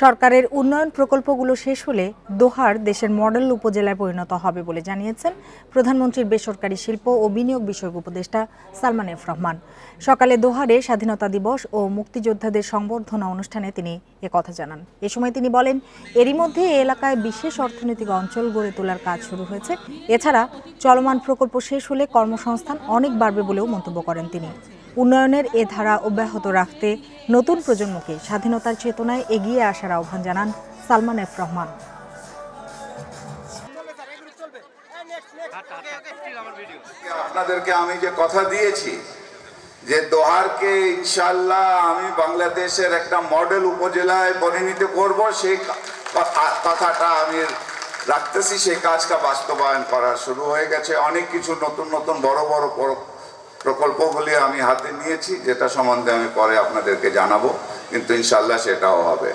সরকারের উন্নয়ন প্রকল্পগুলো শেষ হলে দোহার দেশের মডেল উপজেলায় পরিণত হবে বলে জানিয়েছেন প্রধানমন্ত্রীর বেসরকারি শিল্প ও বিনিয়োগ বিষয়ক উপদেষ্টা সালমান এফ রহমান। সকালে দোহারে স্বাধীনতা দিবস ও মুক্তিযোদ্ধাদের সংবর্ধনা অনুষ্ঠানে তিনি কথা জানান। এ সময় তিনি বলেন, এরই মধ্যে এই এলাকায় বিশেষ অর্থনৈতিক অঞ্চল গড়ে তোলার কাজ শুরু হয়েছে। এছাড়া চলমান প্রকল্প শেষ হলে কর্মসংস্থান অনেক বাড়বে বলেও মন্তব্য করেন তিনি। উন্নয়নের এ ধারা অব্যাহত রাখতে নতুন প্রজন্মকে স্বাধীনতার চেতনায় এগিয়ে আসার আহ্বান জানান সালমান এফ রহমান। আপনাদেরকে আমি যে কথা দিয়েছি, যে দোহারকে ইনশাল্লাহ আমি বাংলাদেশের একটা মডেল উপজেলায় পরিণত করব, সেই কথাটা আমি রাখতেছি, সেই কাজটা বাস্তবায়ন করা শুরু হয়ে গেছে। অনেক কিছু নতুন নতুন বড় বড় প্র- প্রকল্পগুলি আমি হাতে নিয়েছি, যেটা সম্বন্ধে আমি পরে আপনাদেরকে জানাব, কিন্তু ইনশাল্লাহ সেটাও হবে।